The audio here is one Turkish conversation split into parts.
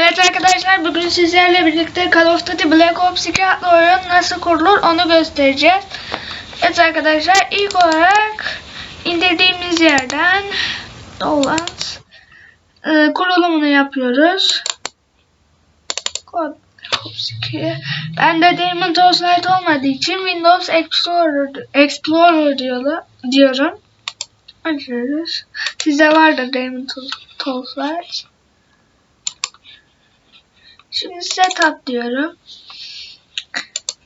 Evet arkadaşlar bugün sizlerle birlikte Call of Duty Black Ops 2 adlı oyun nasıl kurulur onu göstereceğiz. Evet arkadaşlar ilk olarak indirdiğimiz yerden Dolant e, kurulumunu yapıyoruz. Call Ops 2. Ben de Damon Torchlight olmadığı için Windows Explorer, Explorer diyorum. Açıyoruz. Sizde vardır Damon Torchlight. Şimdi setup diyorum.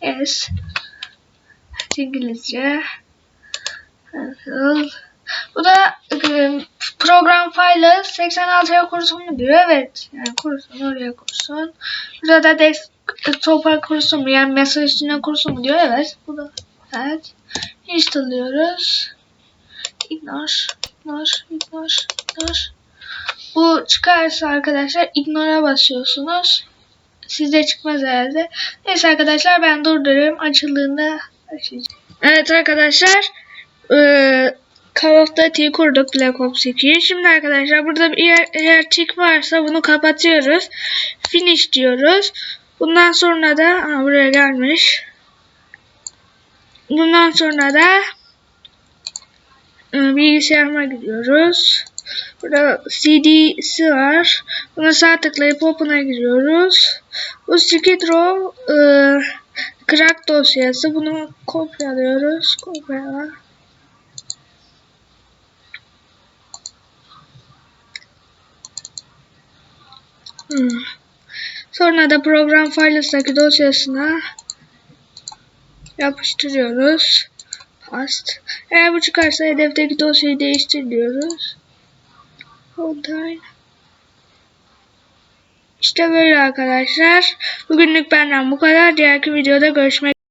Yes. İngilizce. Nasıl? Bu da e, program file'ı 86'ya kursun mu diyor. Evet. Yani kursun oraya kursun. Burada da desktop'a kursun mu? Yani masa üstüne kursun mu diyor. Evet. Bu da evet. Installıyoruz. Ignore. Ignore. Ignore. Ignore. Bu çıkarsa arkadaşlar ignore'a basıyorsunuz. Sizde çıkmaz herhalde. Neyse arkadaşlar ben durduruyorum. Açıldığında başlayacağım. Evet arkadaşlar. Eee Call of Duty'yi kurduk Black Ops 2'yi. Şimdi arkadaşlar burada bir yer, eğer tick varsa bunu kapatıyoruz. Finish diyoruz. Bundan sonra da aa, buraya gelmiş. Bundan sonra da e, bilgisayarıma gidiyoruz. Burada CD'si var. Buna sağ tıklayıp Open'a giriyoruz. Bu Skid Row e, crack dosyası. Bunu kopyalıyoruz. Kopyala. Hmm. Sonra da program files'daki dosyasına yapıştırıyoruz. Past. Eğer bu çıkarsa hedefteki dosyayı değiştir diyoruz. İşte böyle arkadaşlar. Bugünlük benden bu kadar. Diğerki videoda görüşmek